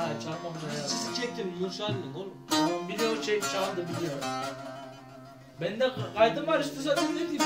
Daha çalmamış ya. Sizi çektim Nurşahin'in oğlum. Tamam biliyor çek çaldı biliyor. Bende kaydım var işte zaten ne diyeyim.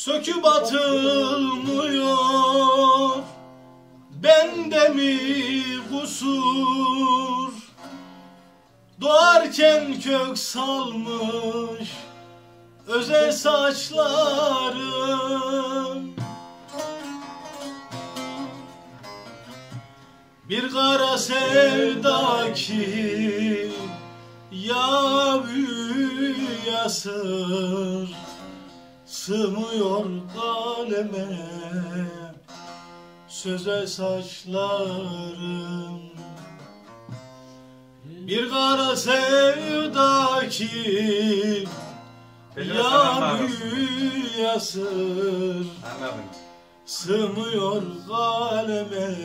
Söküp atılmıyor Bende mi kusur? Doğarken kök salmış Özel saçlarım. Bir kara sevda ki Ya büyüyasır Sığmıyor kaleme. Söze saçlarım. Bir kara sevda ki Ya büyüyasır Sığmıyor kaleme.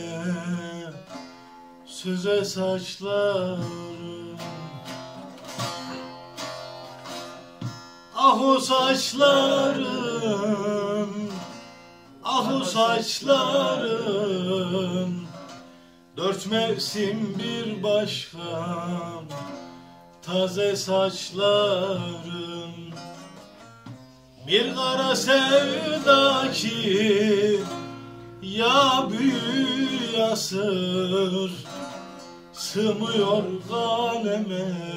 Söze saçlarım Ah o saçlarım Ah o saçlarım Dört mevsim bir başka Taze saçlarım. Bir kara sevda ki Ya büyüyasır Sığmıyor kaleme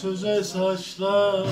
Söze saçlarım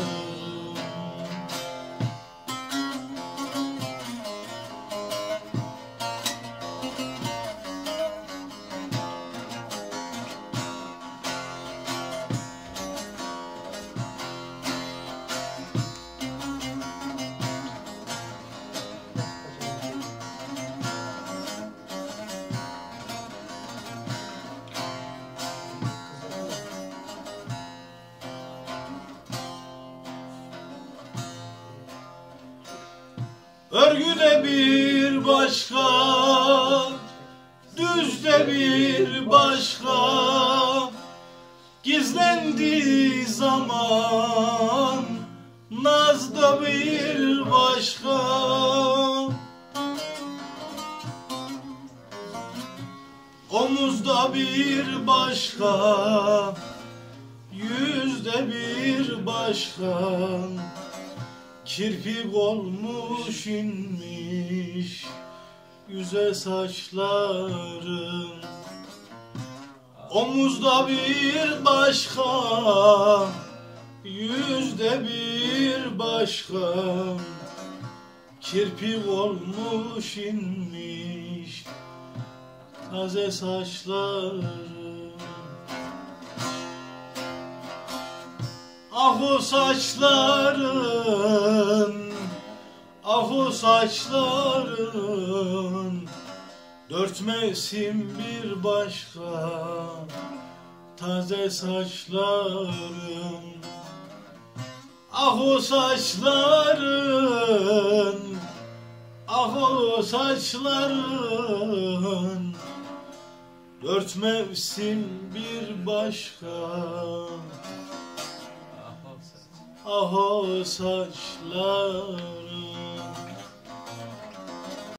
Örgüde bir başka Düzde bir başka. Gizlendiği zaman Nazda bir başka. Omuzda bir başka Yüzde bir başka Kirpik olmuş inmiş Yüze saçlarım Omuzda bir başka Yüzde bir başka. Kirpik olmuş inmiş Taze saçlarım Ah o saçların Ah o saçların Dört mevsim bir başka Taze saçlarım Ah o saçların Ah o saçların Dört mevsim bir başka. Ah o saçlar